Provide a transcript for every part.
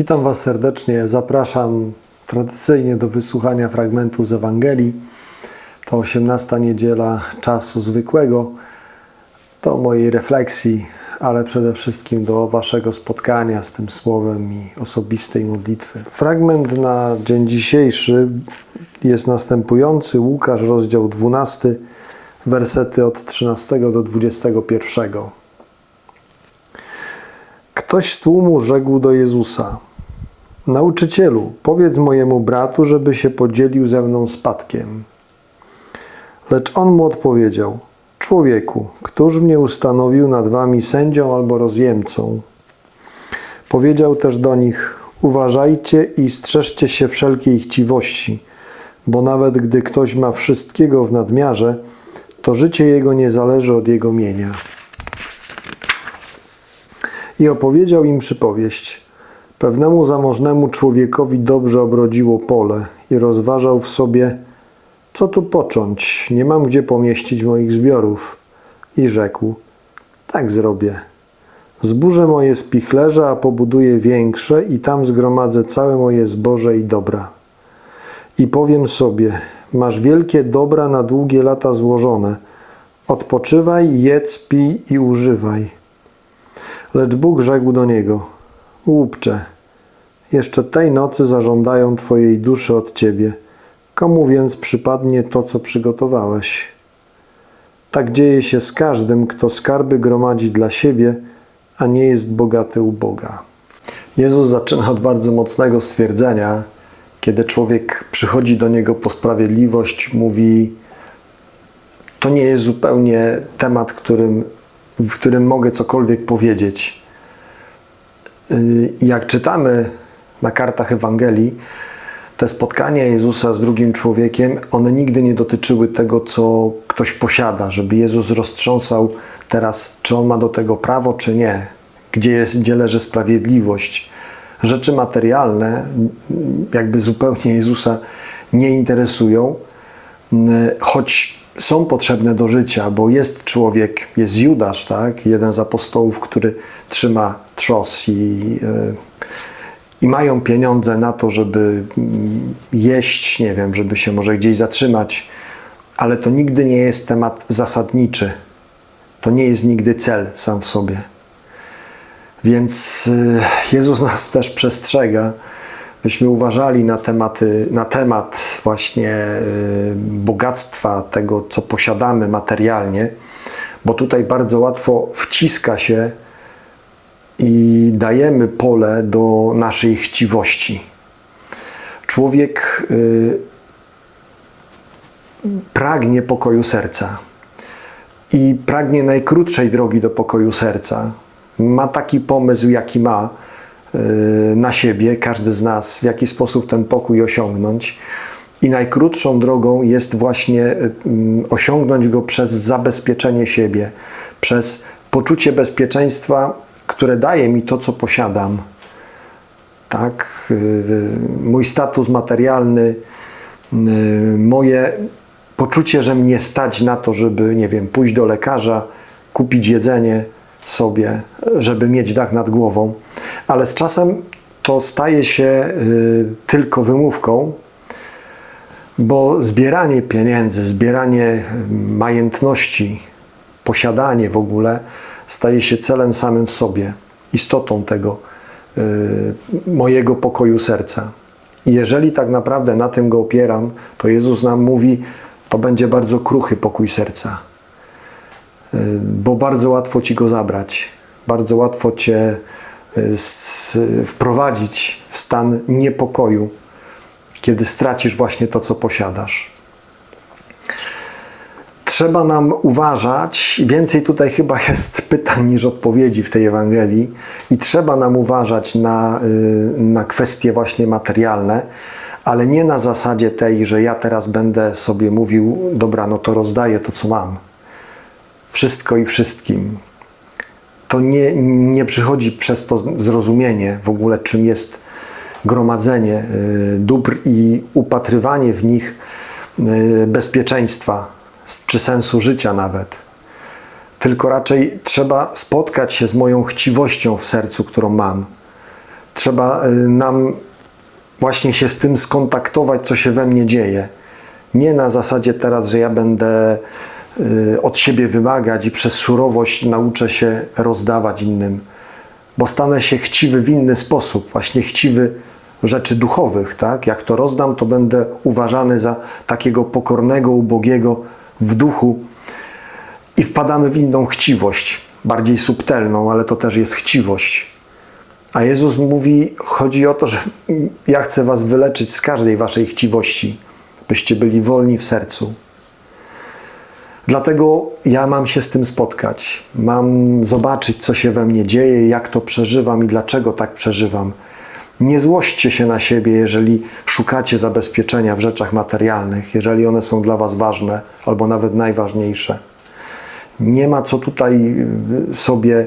Witam Was serdecznie. Zapraszam tradycyjnie do wysłuchania fragmentu z Ewangelii. To 18 niedziela czasu zwykłego, do mojej refleksji, ale przede wszystkim do Waszego spotkania z tym Słowem i osobistej modlitwy. Fragment na dzień dzisiejszy jest następujący. Łukasz, rozdział 12, wersety od 13 do 21. Ktoś z tłumu rzekł do Jezusa: Nauczycielu, powiedz mojemu bratu, żeby się podzielił ze mną spadkiem. Lecz on mu odpowiedział: Człowieku, któż mnie ustanowił nad wami sędzią albo rozjemcą? Powiedział też do nich: Uważajcie i strzeżcie się wszelkiej chciwości, bo nawet gdy ktoś ma wszystkiego w nadmiarze, to życie jego nie zależy od jego mienia. I opowiedział im przypowieść. Pewnemu zamożnemu człowiekowi dobrze obrodziło pole i rozważał w sobie, co tu począć, nie mam gdzie pomieścić moich zbiorów. I rzekł, tak zrobię. Zburzę moje spichlerze, a pobuduję większe i tam zgromadzę całe moje zboże i dobra. I powiem sobie, masz wielkie dobra na długie lata złożone. Odpoczywaj, jedz, pij i używaj. Lecz Bóg rzekł do niego: Głupcze, jeszcze tej nocy zażądają Twojej duszy od Ciebie. Komu więc przypadnie to, co przygotowałeś? Tak dzieje się z każdym, kto skarby gromadzi dla siebie, a nie jest bogaty u Boga. Jezus zaczyna od bardzo mocnego stwierdzenia, kiedy człowiek przychodzi do niego po sprawiedliwość, mówi: To nie jest zupełnie temat, którym w którym mogę cokolwiek powiedzieć. Y, Jak czytamy na kartach Ewangelii, te spotkania Jezusa z drugim człowiekiem, one nigdy nie dotyczyły tego, co ktoś posiada, żeby Jezus roztrząsał teraz, czy on ma do tego prawo, czy nie, gdzie, jest, gdzie leży sprawiedliwość. Rzeczy materialne jakby zupełnie Jezusa nie interesują, choć są potrzebne do życia, bo jest człowiek, jest Judasz, tak? jeden z apostołów, który trzyma trzos i, i mają pieniądze na to, żeby jeść, nie wiem, żeby się może gdzieś zatrzymać, ale to nigdy nie jest temat zasadniczy. To nie jest nigdy cel sam w sobie. Więc Jezus nas też przestrzega, byśmy uważali na, tematy, na temat właśnie bogactwa, tego, co posiadamy materialnie, bo tutaj bardzo łatwo wciska się i dajemy pole do naszej chciwości. Człowiek pragnie pokoju serca i pragnie najkrótszej drogi do pokoju serca. Ma taki pomysł, jaki ma na siebie, każdy z nas, w jaki sposób ten pokój osiągnąć. I najkrótszą drogą jest właśnie osiągnąć go przez zabezpieczenie siebie, przez poczucie bezpieczeństwa, które daje mi to, co posiadam. Tak, mój status materialny, moje poczucie, że mnie stać na to, żeby, nie wiem, pójść do lekarza, kupić jedzenie sobie, żeby mieć dach nad głową ale z czasem to staje się y, tylko wymówką, bo zbieranie pieniędzy, zbieranie majętności, posiadanie w ogóle staje się celem samym w sobie, istotą tego y, mojego pokoju serca. I jeżeli tak naprawdę na tym go opieram, to Jezus nam mówi, to będzie bardzo kruchy pokój serca, y, bo bardzo łatwo ci go zabrać, bardzo łatwo cię wprowadzić w stan niepokoju, kiedy stracisz właśnie to, co posiadasz. Trzeba nam uważać, więcej tutaj chyba jest pytań niż odpowiedzi w tej Ewangelii, i trzeba nam uważać na, na kwestie właśnie materialne, ale nie na zasadzie tej, że ja teraz będę sobie mówił, dobra, no to rozdaję to, co mam. Wszystko i wszystkim to nie, nie przychodzi przez to zrozumienie w ogóle, czym jest gromadzenie dóbr i upatrywanie w nich bezpieczeństwa czy sensu życia nawet. Tylko raczej trzeba spotkać się z moją chciwością w sercu, którą mam. trzeba y, nam właśnie się z tym skontaktować, co się we mnie dzieje. Nie na zasadzie teraz, że ja będę od siebie wymagać i przez surowość nauczę się rozdawać innym, bo stanę się chciwy w inny sposób, właśnie chciwy rzeczy duchowych, tak? Jak to rozdam, to będę uważany za takiego pokornego, ubogiego w duchu i wpadamy w inną chciwość, bardziej subtelną, ale to też jest chciwość. A Jezus mówi, chodzi o to, że ja chcę was wyleczyć z każdej waszej chciwości, byście byli wolni w sercu. Dlatego ja mam się z tym spotkać. Mam zobaczyć, co się we mnie dzieje, jak to przeżywam i dlaczego tak przeżywam. Nie złośćcie się na siebie, jeżeli szukacie zabezpieczenia w rzeczach materialnych, jeżeli one są dla Was ważne albo nawet najważniejsze. Nie ma co tutaj y, sobie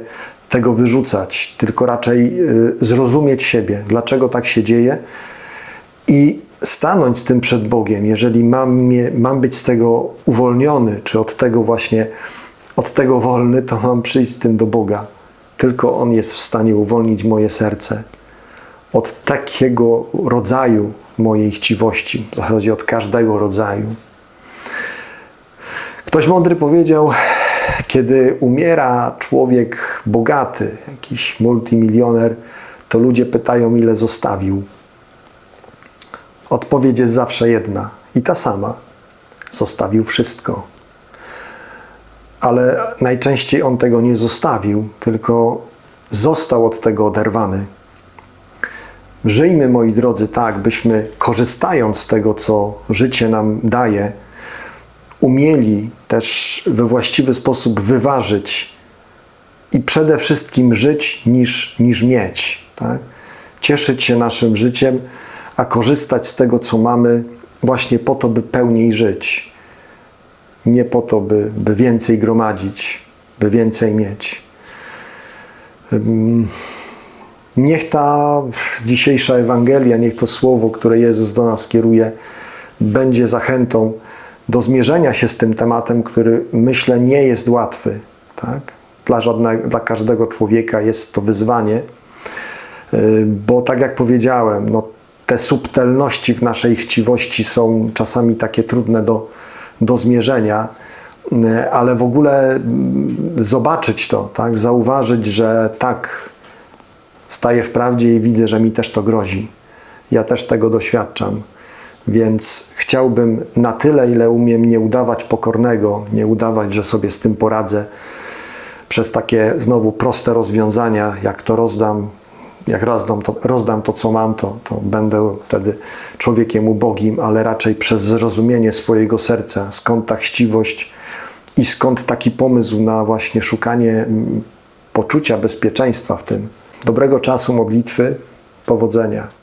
tego wyrzucać, tylko raczej y, zrozumieć siebie, dlaczego tak się dzieje i stanąć z tym przed Bogiem. Jeżeli mam, mam być z tego uwolniony, czy od tego właśnie, od tego wolny, to mam przyjść z tym do Boga. Tylko On jest w stanie uwolnić moje serce od takiego rodzaju mojej chciwości, w zasadzie od każdego rodzaju. Ktoś mądry powiedział, kiedy umiera człowiek bogaty, jakiś multimilioner, to ludzie pytają, ile zostawił. Odpowiedź jest zawsze jedna i ta sama. Zostawił wszystko. Ale najczęściej on tego nie zostawił, tylko został od tego oderwany. Żyjmy, moi drodzy, tak, byśmy korzystając z tego, co życie nam daje, umieli też we właściwy sposób wyważyć i przede wszystkim żyć niż, niż mieć. Tak? Cieszyć się naszym życiem, a korzystać z tego, co mamy, właśnie po to, by pełniej żyć. Nie po to, by, by więcej gromadzić, by więcej mieć. Niech ta dzisiejsza Ewangelia, niech to słowo, które Jezus do nas kieruje, będzie zachętą do zmierzenia się z tym tematem, który myślę nie jest łatwy. Tak? Dla, dla każdego człowieka jest to wyzwanie, bo tak jak powiedziałem, no, te subtelności w naszej chciwości są czasami takie trudne do, do zmierzenia, yy, ale w ogóle mm, zobaczyć to, tak? zauważyć, że tak, staję w prawdzie i widzę, że mi też to grozi. Ja też tego doświadczam. Więc chciałbym na tyle, ile umiem, nie udawać pokornego, nie udawać, że sobie z tym poradzę przez takie znowu proste rozwiązania, jak to rozdam, jak rozdam to, rozdam to co mam, to, to będę wtedy człowiekiem ubogim, ale raczej przez zrozumienie swojego serca, skąd ta chciwość i skąd taki pomysł na właśnie szukanie mm, poczucia bezpieczeństwa w tym. Dobrego czasu modlitwy, powodzenia.